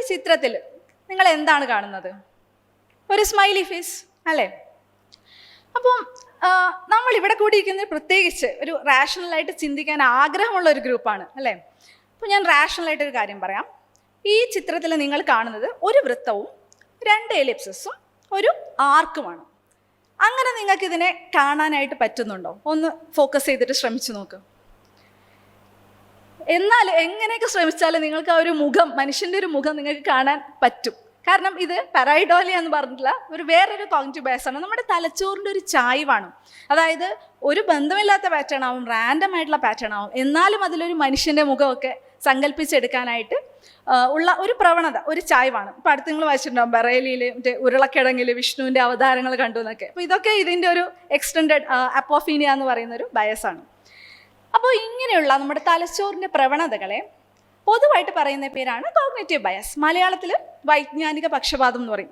ഈ ചിത്രത്തിൽ നിങ്ങൾ എന്താണ് കാണുന്നത്? ഒരു സ്മൈലി ഫേസ് അല്ലേ? അപ്പം നമ്മൾ ഇവിടെ കൂടിയിരിക്കുന്നത് പ്രത്യേകിച്ച് ഒരു റാഷണലായിട്ട് ചിന്തിക്കാൻ ആഗ്രഹമുള്ള ഒരു ഗ്രൂപ്പാണ് അല്ലേ? അപ്പോൾ ഞാൻ റാഷണലായിട്ട് ഒരു കാര്യം പറയാം. ഈ ചിത്രത്തിൽ നിങ്ങൾ കാണുന്നത് ഒരു വൃത്തവും രണ്ട് എലിപ്സസും ഒരു ആർക്കുമാണ് അങ്ങനെ നിങ്ങൾക്ക് ഇതിനെ കാണാനായിട്ട് പറ്റുന്നുണ്ടോ? ഒന്ന് ഫോക്കസ് ചെയ്തിട്ട് ശ്രമിച്ചു നോക്ക്. എന്നാൽ എങ്ങനെയൊക്കെ ശ്രമിച്ചാലും നിങ്ങൾക്ക് ആ ഒരു മുഖം മനുഷ്യന്റെ ഒരു മുഖം നിങ്ങൾക്ക് കാണാൻ പറ്റും. കാരണം ഇത് പെറൈഡോലിയ എന്ന് പറഞ്ഞിട്ടുള്ള ഒരു വേറൊരു കോഗ്നിറ്റീവ് ബയസ് ആണ്. നമ്മുടെ തലച്ചോറിന്റെ ഒരു ചായ്വാണ്. അതായത് ഒരു ബന്ധമില്ലാത്ത പാറ്റേൺ ആവും റാൻഡം ആയിട്ടുള്ള പാറ്റേൺ ആവും. എന്നാലും അതിലൊരു മനുഷ്യന്റെ മുഖമൊക്കെ സങ്കല്പിച്ചെടുക്കാനായിട്ട് ഉള്ള ഒരു പ്രവണത ഒരു ചായ്വാണ്. ഇപ്പം അടുത്ത് നിങ്ങൾ വായിച്ചിട്ടുണ്ടാവും ബറേലിയിൽ മറ്റേ ഉരുളക്കിടങ്ങിൽ വിഷ്ണുവിന്റെ അവതാരങ്ങൾ കണ്ടു എന്നൊക്കെ. അപ്പോൾ ഇതൊക്കെ ഇതിന്റെ ഒരു എക്സ്റ്റെൻഡഡ് അപ്പോഫീനിയ എന്ന് പറയുന്ന ഒരു ബയസാണ് അപ്പോൾ ഇങ്ങനെയുള്ള നമ്മുടെ തലച്ചോറിന്റെ പ്രവണതകളെ പൊതുവായിട്ട് പറയുന്ന പേരാണ് കോഗ്നേറ്റീവ് ബയസ്. മലയാളത്തിൽ വൈജ്ഞാനിക പക്ഷപാതം എന്ന് പറയും.